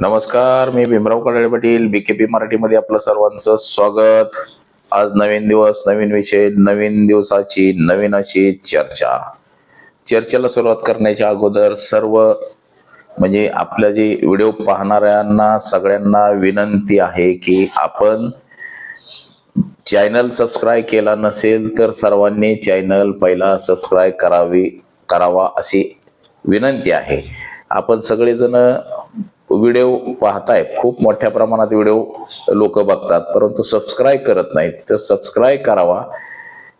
नमस्कार मी भीमराव कडाळे पाटील बीकेपी मराठीमध्ये आपलं सर्वांचं स्वागत. आज नवीन दिवस नवीन विषय नवीन दिवसाची नवीन अशी चर्चा. चर्चेला सुरुवात करण्याच्या अगोदर सर्व म्हणजे आपल्या जे व्हिडिओ पाहणाऱ्यांना सगळ्यांना विनंती आहे की आपण चॅनल सबस्क्राईब केला नसेल तर सर्वांनी चॅनल पहिला सबस्क्राईब करावी करावा अशी विनंती आहे. आपण सगळेजण व्हिडिओ पाहताय खूप मोठ्या प्रमाणात व्हिडिओ लोक बघतात परंतु सबस्क्राईब करत नाहीत. तर सबस्क्राईब करावा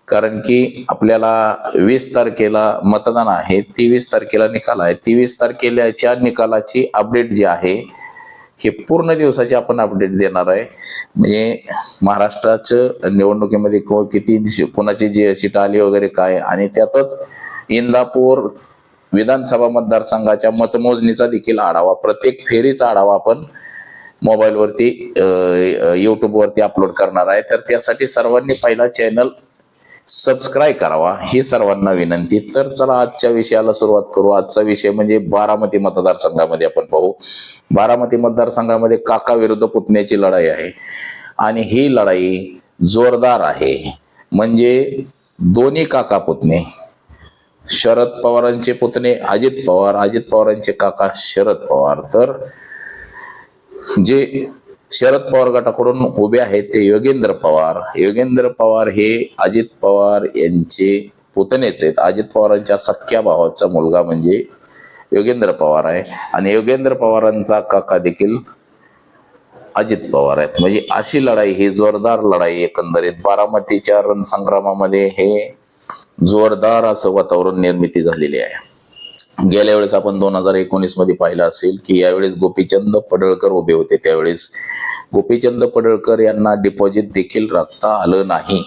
कारण की आपल्याला वीस तारखेला मतदान आहे तेवीस तारखेला निकाल आहे. तेवीस तारखेच्या निकालाची अपडेट जी आहे हे पूर्ण दिवसाची आपण अपडेट देणार आहे. म्हणजे महाराष्ट्राचं निवडणुकीमध्ये किती कोणाची जी सीट आली वगैरे काय आणि त्यातच इंदापूर विधानसभा मतदारसंघाच्या मतमोजणीचा देखील आढावा प्रत्येक फेरीचा आढावा आपण मोबाईलवरती यूट्यूबवरती अपलोड करणार आहे. तर त्यासाठी सर्वांनी पहिला चॅनल सबस्क्राईब करावा ही सर्वांना विनंती. तर चला आजच्या विषयाला सुरुवात करू. आजचा विषय म्हणजे बारामती मतदारसंघामध्ये आपण पाहू. बारामती मतदारसंघामध्ये काका विरुद्ध पुतण्याची लढाई आहे. आणि ही लढाई जोरदार आहे. म्हणजे दोन्ही काका पुतणे. शरद पवारांचे पुतणे अजित पवार अजित पवारांचे काका शरद पवार. तर जे शरद पवार गटाकडून उभे आहेत ते योगेंद्र पवार. योगेंद्र पवार हे अजित पवार यांचे पुतणेच आहेत. अजित पवारांच्या सख्या भावाचा मुलगा म्हणजे योगेंद्र पवार आहे. आणि योगेंद्र पवारांचा काका देखील अजित पवार आहेत. म्हणजे अशी लढाई ही जोरदार लढाई एकंदरीत बारामतीच्या रणसंग्रामामध्ये हे जोरदार असं वातावरण निर्मिती झालेली आहे. गेल्या वेळेस आपण दोन हजार एकोणीसमध्ये पाहिलं असेल की यावेळेस गोपीचंद पडळकर उभे होते. त्यावेळेस गोपीचंद पडळकर यांना डिपॉझिट देखील राखता आलं नाही.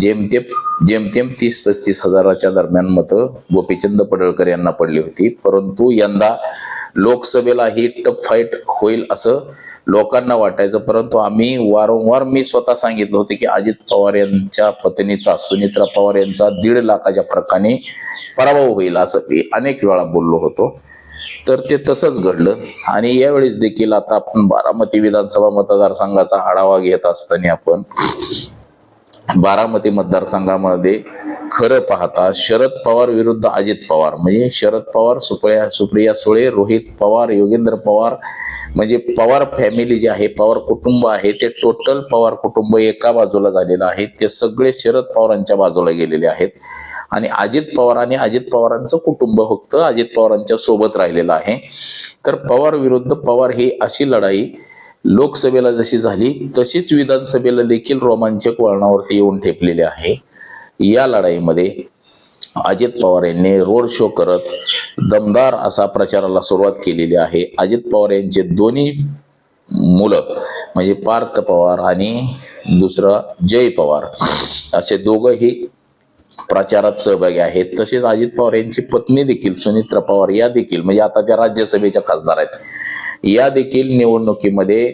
जेमतेम जेमतेम तीस पस्तीस हजाराच्या दरम्यान मतं गोपीचंद पडळकर यांना पडली होती. परंतु यंदा लोकसभेला ही टप फाईट होईल असं लोकांना वाटायचं परंतु आम्ही वारंवार मी स्वतः सांगितलं होतं की अजित पवार यांच्या पत्नीचा सुनित्रा पवार यांचा दीड लाखाच्या फरकाने पराभव होईल असं मी अनेक वेळा बोललो होतो. तर ते तसंच घडलं आणि यावेळेस देखील आता आपण बारामती विधानसभा मतदारसंघाचा आढावा घेत असताना आपण बारामती मतदारसंघामध्ये खरं पाहता शरद पवार विरुद्ध अजित पवार. म्हणजे शरद पवार सुप्रिया सुप्रिया सुळे रोहित पवार योगेंद्र पवार म्हणजे पवार फॅमिली जे आहे पवार कुटुंब आहे ते टोटल पवार कुटुंब एका बाजूला झालेलं आहे. ते सगळे शरद पवारांच्या बाजूला गेलेले आहेत. आणि अजित पवार आणि अजित पवारांचं कुटुंब फक्त अजित पवारांच्या सोबत राहिलेलं आहे. तर पवार विरुद्ध पवार ही अशी लढाई लोकसभेला जशी झाली तशीच विधानसभेला देखील रोमांचक वळणावरती येऊन ठेपलेली आहे. या लढाईमध्ये अजित पवार यांनी रोड शो करत दमदार असा प्रचाराला सुरुवात केलेली आहे. अजित पवार यांचे दोन्ही मुलं म्हणजे पार्थ पवार आणि दुसरं जय पवार असे दोघंही प्रचारात सहभागी आहेत. तसेच अजित पवार यांची पत्नी देखील सुनित्रा पवार या देखील म्हणजे आता त्या राज्यसभेच्या खासदार आहेत या देखील निवडणुकीमध्ये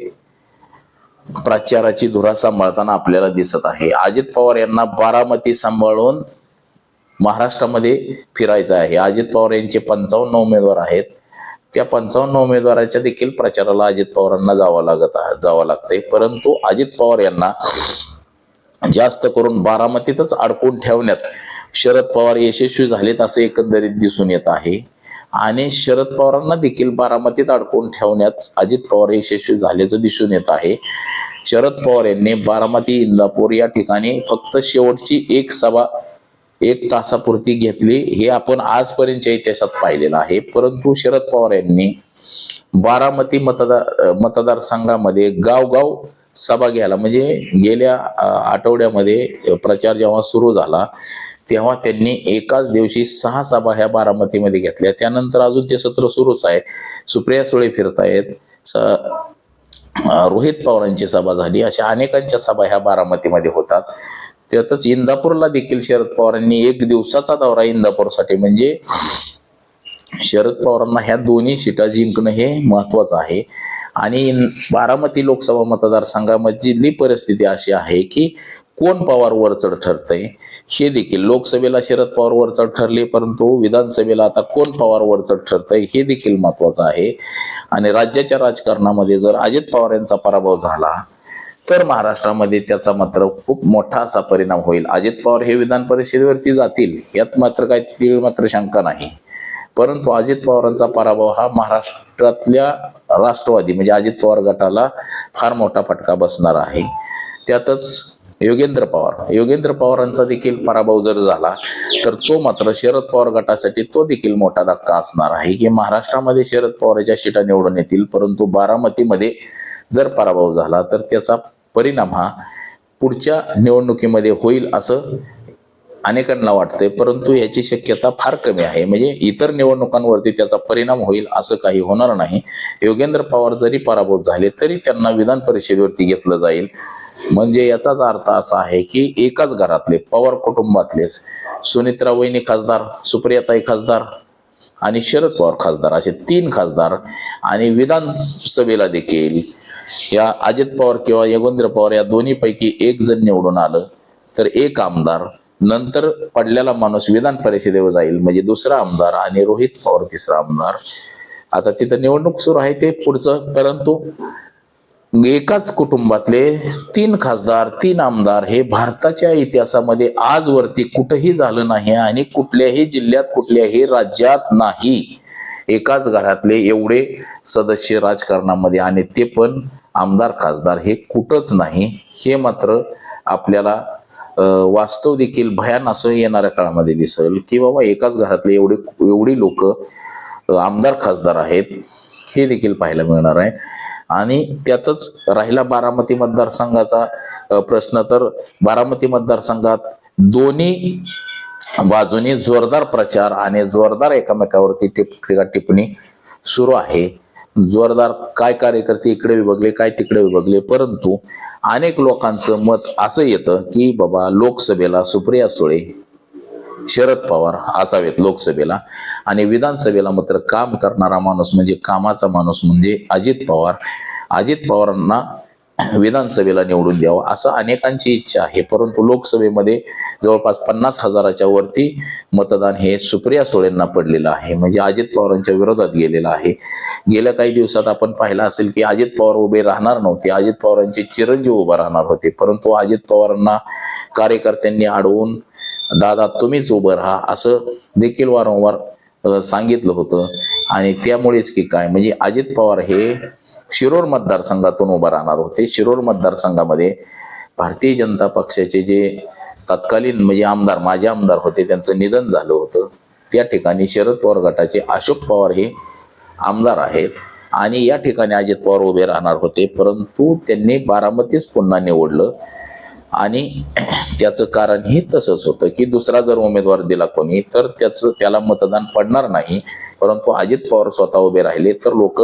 प्रचाराची धुरा सांभाळताना आपल्याला दिसत आहे. अजित पवार यांना बारामती सांभाळून महाराष्ट्रामध्ये फिरायचं आहे. अजित पवार यांचे पंचावन्न उमेदवार आहेत. त्या पंचावन्न उमेदवाराच्या देखील प्रचाराला अजित पवारांना जावं लागत जावं लागतंय. परंतु अजित पवार यांना जास्त करून बारामतीतच अडकून ठेवण्यात शरद पवार यशस्वी झालेत असं एकंदरीत दिसून येत आहे. आणि शरद पवारांना देखील बारामतीत अडकून ठेवण्यात अजित पवार यशस्वी झाल्याचं दिसून येत आहे. शरद पवार यांनी बारामती इंदापूर या ठिकाणी फक्त शेवटची एक सभा एक तासापुरती घेतली. हे आपण आजपर्यंतच्या इतिहासात पाहिलेलं आहे. परंतु शरद पवार यांनी बारामती मतदार मतदारसंघामध्ये गावगाव सभा घ्यायला. म्हणजे गेल्या आठवड्यामध्ये प्रचार जेव्हा सुरू झाला तेव्हा त्यांनी एकाच दिवशी सहा सभा ह्या बारामतीमध्ये घेतल्या. त्यानंतर अजून ते सत्र सुरूच आहे. सुप्रिया सुळे फिरतायत स रोहित पवारांची सभा झाली. अशा अनेकांच्या सभा ह्या बारामतीमध्ये होतात. त्यातच इंदापूरला देखील शरद पवारांनी एक दिवसाचा दौरा इंदापूरसाठी. म्हणजे शरद पवारांना ह्या दोन्ही सीटा जिंकणं हे महत्वाचं आहे. आणि बारामती लोकसभा मतदारसंघामधली परिस्थिती अशी आहे की कोण पवार वरचढ ठरतंय हे देखील लोकसभेला शरद पवार वरचढ ठरले परंतु विधानसभेला आता कोण पवार वरचढ ठरतंय हे देखील महत्वाचं आहे. आणि राज्याच्या राजकारणामध्ये जर अजित पवार यांचा पराभव झाला तर महाराष्ट्रामध्ये त्याचा मात्र खूप मोठा असा परिणाम होईल. अजित पवार हे विधान परिषदेवरती जातील यात मात्र काही तीळ मात्र शंका नाही. परंतु अजित पवारांचा पराभव हा महाराष्ट्रातल्या राष्ट्रवादी म्हणजे अजित पवार गटाला फार मोठा फटका बसणार आहे. त्यातच योगेंद्र पवार. योगेंद्र पवारांचा देखील पराभव जर झाला तर तो मात्र शरद पवार गटासाठी तो देखील मोठा धक्का असणार आहे. की महाराष्ट्रामध्ये शरद पवारांच्या शिटा निवडून येतील परंतु बारामतीमध्ये जर पराभव झाला तर त्याचा परिणाम हा पुढच्या निवडणुकीमध्ये होईल असं अनेकांना वाटतंय परंतु याची शक्यता फार कमी आहे. म्हणजे इतर निवडणुकांवरती त्याचा परिणाम होईल असं काही होणार नाही. योगेंद्र पवार जरी पराभूत झाले तरी त्यांना विधान परिषदेवरती घेतलं जाईल. म्हणजे याचाच अर्थ असा आहे की एकाच घरातले पवार कुटुंबातलेच सुनित्रा वहिनी खासदार सुप्रियाताई खासदार आणि शरद पवार खासदार असे तीन खासदार आणि विधानसभेला देखील या अजित पवार किंवा योगेंद्र पवार या दोन्हीपैकी एक जण निवडून आलं तर एक आमदार नंतर पडलेला माणूस विधान परिषदेवर जाईल म्हणजे दुसरा आमदार आणि रोहित पवार तिसरा आमदार. आता तिथं निवडणूक सुरू आहे ते पुढचं परंतु एकाच कुटुंबातले तीन खासदार तीन आमदार हे भारताच्या इतिहासामध्ये आजवरती कुठंही झालं नाही आणि कुठल्याही जिल्ह्यात कुठल्याही राज्यात नाही. एकाच घरातले एवढे सदस्य राजकारणामध्ये आणि ते पण आमदार खासदार हे कुठंच नाही. हे मात्र आपल्याला वास्तव देखील भयान असं येणाऱ्या काळामध्ये दिसेल की बाबा एकाच घरातले एवढे एवढी लोक आमदार खासदार आहेत हे देखील पाहायला मिळणार आहे. आणि त्यातच राहिला बारामती मतदारसंघाचा प्रश्न. तर बारामती मतदारसंघात दोन्ही बाजूनी जोरदार प्रचार आणि जोरदार एकमेकावरती टिप टिप्पणी सुरू आहे. जोरदार काय कार्यकर्ते इकडे विभागले काय तिकडे विभागले. परंतु अनेक लोकांचं मत असं येतं की बाबा लोकसभेला सुप्रिया सुळे शरद पवार असावेत लोकसभेला. आणि विधानसभेला मात्र काम करणारा माणूस म्हणजे कामाचा माणूस म्हणजे अजित पवार. अजित पवारांना विधानसभेला निवडून द्यावं असं अनेकांची इच्छा आहे. परंतु लोकसभेमध्ये जवळपास पन्नास हजाराच्या वरती मतदान हे सुप्रिया सुळेंना पडलेलं आहे. म्हणजे अजित पवारांच्या विरोधात गेलेलं आहे. गेल्या काही दिवसात आपण पाहिलं असेल की अजित पवार उभे राहणार नव्हते. अजित पवारांचे चिरंजीव उभे राहणार होते. परंतु अजित पवारांना कार्यकर्त्यांनी अडवून दादा तुम्हीच उभं राहा. असं देखील वारंवार सांगितलं होतं. आणि त्यामुळेच की काय? म्हणजे अजित पवार हे शिरोर मतदारसंघातून उभं राहणार होते. शिरोर मतदारसंघामध्ये भारतीय जनता पक्षाचे जे तत्कालीन म्हणजे आमदार माजी आमदार होते त्यांचं निधन झालं होतं. त्या ठिकाणी शरद पवार गटाचे अशोक पवार हे आमदार आहेत आणि या ठिकाणी अजित पवार उभे राहणार होते. परंतु त्यांनी बारामतीच पुन्हा निवडलं आणि त्याचं कारण हे तसंच होतं की दुसरा जर उमेदवार दिला कोणी तर त्याचं त्याला मतदान पडणार नाही. परंतु अजित पवार स्वतः उभे राहिले तर लोक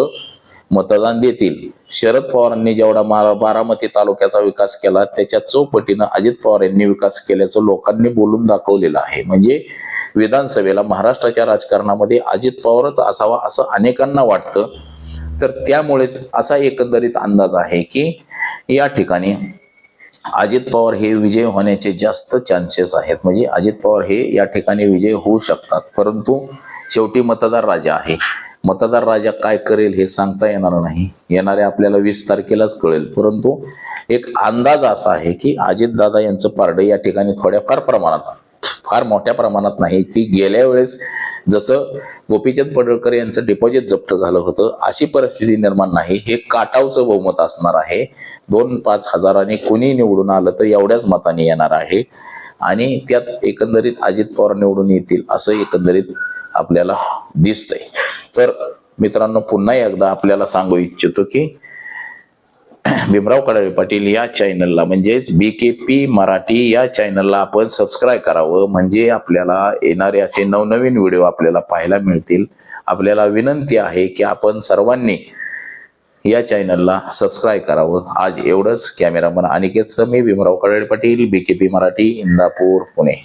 मतदान देतील. शरद पवारांनी जेवढा बारामती तालुक्याचा विकास केला त्याच्या चौपटीनं अजित पवार यांनी विकास केल्याचं लोकांनी बोलून दाखवलेलं आहे. म्हणजे विधानसभेला महाराष्ट्राच्या राजकारणामध्ये अजित पवारच असावा असं अनेकांना वाटतं. तर त्यामुळेच असा एकंदरीत अंदाज आहे की या ठिकाणी अजित पवार हे विजय होण्याचे जास्त चान्सेस आहेत. म्हणजे अजित पवार हे या ठिकाणी विजय होऊ शकतात. परंतु शेवटी मतदार राजा आहे. मतदार राजा काय करेल हे सांगता येणार नाही. येणाऱ्या आपल्याला वीस तारखेलाच कळेल. परंतु एक अंदाज असा आहे की अजितदादा यांचं पारडं या ठिकाणी थोड्याफार प्रमाणात फार मोठ्या प्रमाणात नाही. की गेल्या वेळेस जसं गोपीचंद पडळकर यांचं डिपॉझिट जप्त झालं होतं अशी परिस्थिती निर्माण नाही. हे काटावचं बहुमत असणार आहे. दोन पाच हजाराने कुणी निवडून आलं तर एवढ्याच मताने येणार आहे. आणि त्यात एकंदरीत अजित पवार निवडून येतील असं एकंदरीत आपल्याला दिसतंय. तर मित्रांनो पुन्हा एकदा आपल्याला सांगू इच्छितो की भीमराव कडाळे पाटील या चॅनलला म्हणजेच बी के पी मराठी या चॅनलला आपण सबस्क्राईब करावं. म्हणजे आपल्याला येणारे असे नवनवीन व्हिडिओ आपल्याला पाहायला मिळतील. आपल्याला विनंती आहे की आपण सर्वांनी या चॅनलला सबस्क्राईब करावं. आज एवढंच. Cameraman Aniket Sami Bhimrao Kadale Patil B K P Marathi Indapur Pune.